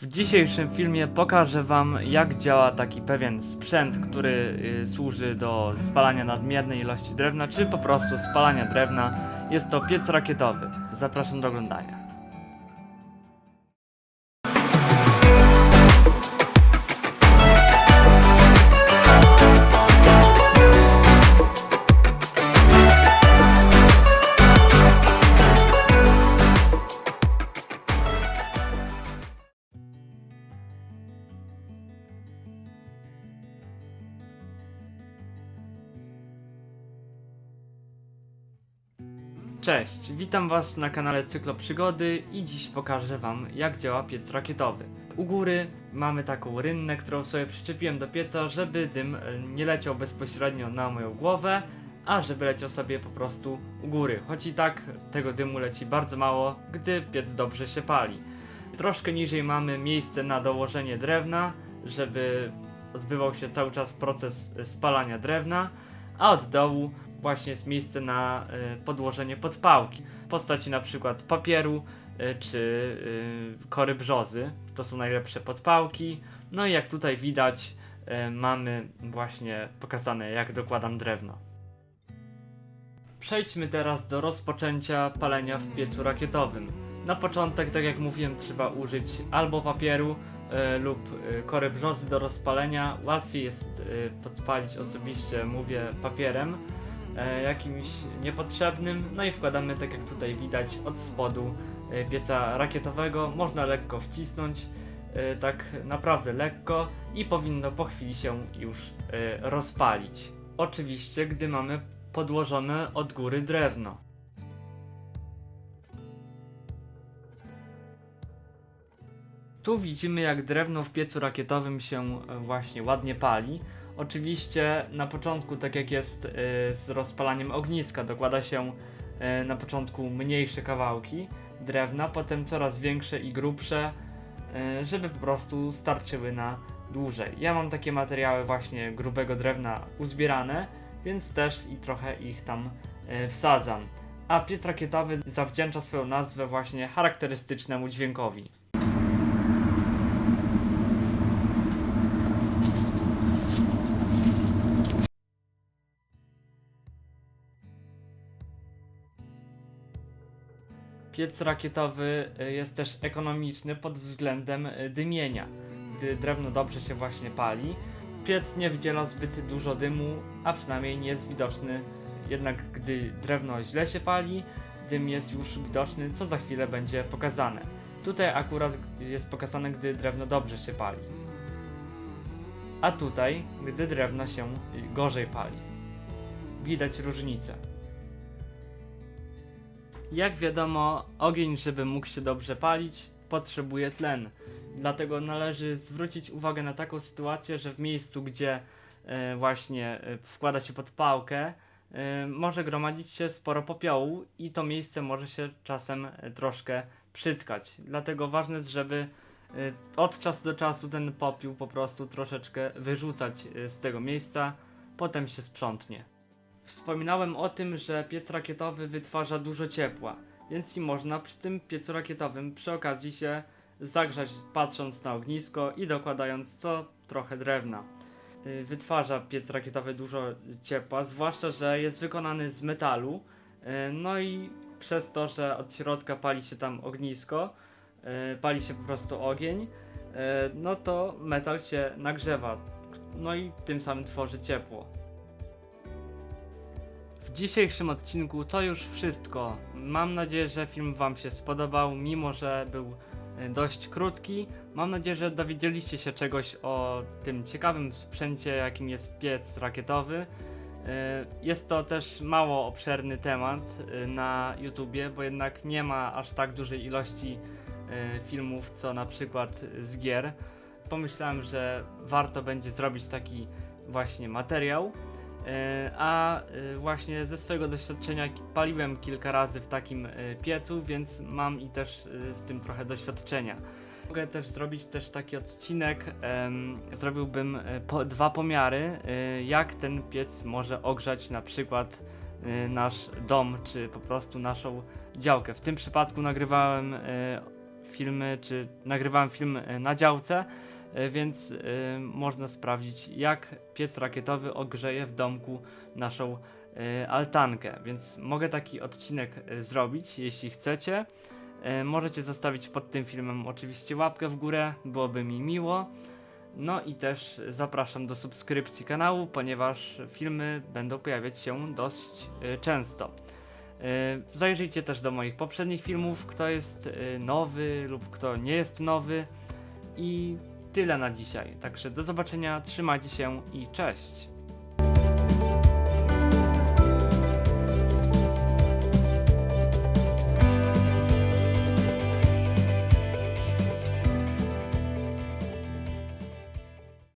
W dzisiejszym filmie pokażę Wam, jak działa taki pewien sprzęt, który y, służy do spalania nadmiernej ilości drewna, czy po prostu spalania drewna. Jest to piec rakietowy. Zapraszam do oglądania. Cześć, witam Was na kanale Cyklo Przygody i dziś pokażę Wam jak działa piec rakietowy. U góry mamy taką rynnę, którą sobie przyczepiłem do pieca, żeby dym e, nie leciał bezpośrednio na moją głowę, a żeby leciał sobie po prostu u góry. Choć i tak tego dymu leci bardzo mało, gdy piec dobrze się pali. Troszkę niżej mamy miejsce na dołożenie drewna, żeby odbywał się cały czas proces spalania drewna, a od dołu właśnie jest miejsce na y, podłożenie podpałki w postaci na przykład papieru y, czy y, kory brzozy. To są najlepsze podpałki. No i jak tutaj widać, mamy właśnie pokazane jak dokładam drewno. Przejdźmy teraz do rozpoczęcia palenia w piecu rakietowym. Na początek, tak jak mówiłem, trzeba użyć albo papieru lub kory brzozy do rozpalenia. Łatwiej jest podpalić osobiście, mówię, papierem e, jakimś niepotrzebnym. No i wkładamy, tak jak tutaj widać, od spodu e, pieca rakietowego. Można lekko wcisnąć, e, tak naprawdę lekko i powinno po chwili się już e, rozpalić. Oczywiście, gdy mamy podłożone od góry drewno. Tu widzimy, jak drewno w piecu rakietowym się e, właśnie ładnie pali. Oczywiście na początku, tak jak jest y, z rozpalaniem ogniska, dokłada się y, na początku mniejsze kawałki drewna, potem coraz większe i grubsze, y, żeby po prostu starczyły na dłużej. Ja mam takie materiały właśnie grubego drewna uzbierane, więc też i trochę ich tam wsadzam. A piec rakietowy zawdzięcza swoją nazwę właśnie charakterystycznemu dźwiękowi. Piec rakietowy y, jest też ekonomiczny pod względem y, dymienia, gdy drewno dobrze się właśnie pali. Piec nie wydziela zbyt dużo dymu, a przynajmniej nie jest widoczny. Jednak gdy drewno źle się pali, dym jest już widoczny, co za chwilę będzie pokazane. Tutaj akurat jest pokazane, gdy drewno dobrze się pali. A tutaj, gdy drewno się y, gorzej pali. Widać różnicę. Jak wiadomo, ogień, żeby mógł się dobrze palić, potrzebuje tlen. Dlatego należy zwrócić uwagę na taką sytuację, że w miejscu, gdzie e, właśnie e, wkłada się podpałkę, e, może gromadzić się sporo popiołu i to miejsce może się czasem troszkę przytkać. Dlatego ważne jest, żeby e, od czasu do czasu ten popiół po prostu troszeczkę wyrzucać e, z tego miejsca, potem się sprzątnie. Wspominałem o tym, że piec rakietowy wytwarza dużo ciepła, więc i można przy tym piecu rakietowym przy okazji się zagrzać patrząc na ognisko i dokładając co trochę drewna. Y, Wytwarza piec rakietowy dużo ciepła, zwłaszcza, że jest wykonany z metalu, y, no i przez to, że od środka pali się tam ognisko, y, pali się po prostu ogień, no to metal się nagrzewa, no i tym samym tworzy ciepło. W dzisiejszym odcinku to już wszystko. Mam nadzieję, że film Wam się spodobał, mimo że był e, dość krótki. Mam nadzieję, że dowiedzieliście się czegoś o tym ciekawym sprzęcie, jakim jest piec rakietowy. E, Jest to też mało obszerny temat e, na YouTubie, bo jednak nie ma aż tak dużej ilości filmów, co na przykład z gier. Pomyślałem, że warto będzie zrobić taki właśnie materiał. E, A e, właśnie ze swojego doświadczenia paliłem kilka razy w takim e, piecu, więc mam i też z tym trochę doświadczenia. Mogę też zrobić też taki odcinek, zrobiłbym dwa pomiary, jak ten piec może ogrzać na przykład nasz dom, czy po prostu naszą działkę. W tym przypadku nagrywałem filmy, czy nagrywałem film na działce, więc e, można sprawdzić, jak piec rakietowy ogrzeje w domku naszą e, altankę. Więc mogę taki odcinek e, zrobić, jeśli chcecie. E, Możecie zostawić pod tym filmem oczywiście łapkę w górę, byłoby mi miło. No i też zapraszam do subskrypcji kanału, ponieważ filmy będą pojawiać się dość e, często. E, Zajrzyjcie też do moich poprzednich filmów, kto jest e, nowy lub kto nie jest nowy. I tyle na dzisiaj. Także do zobaczenia, trzymajcie się i cześć.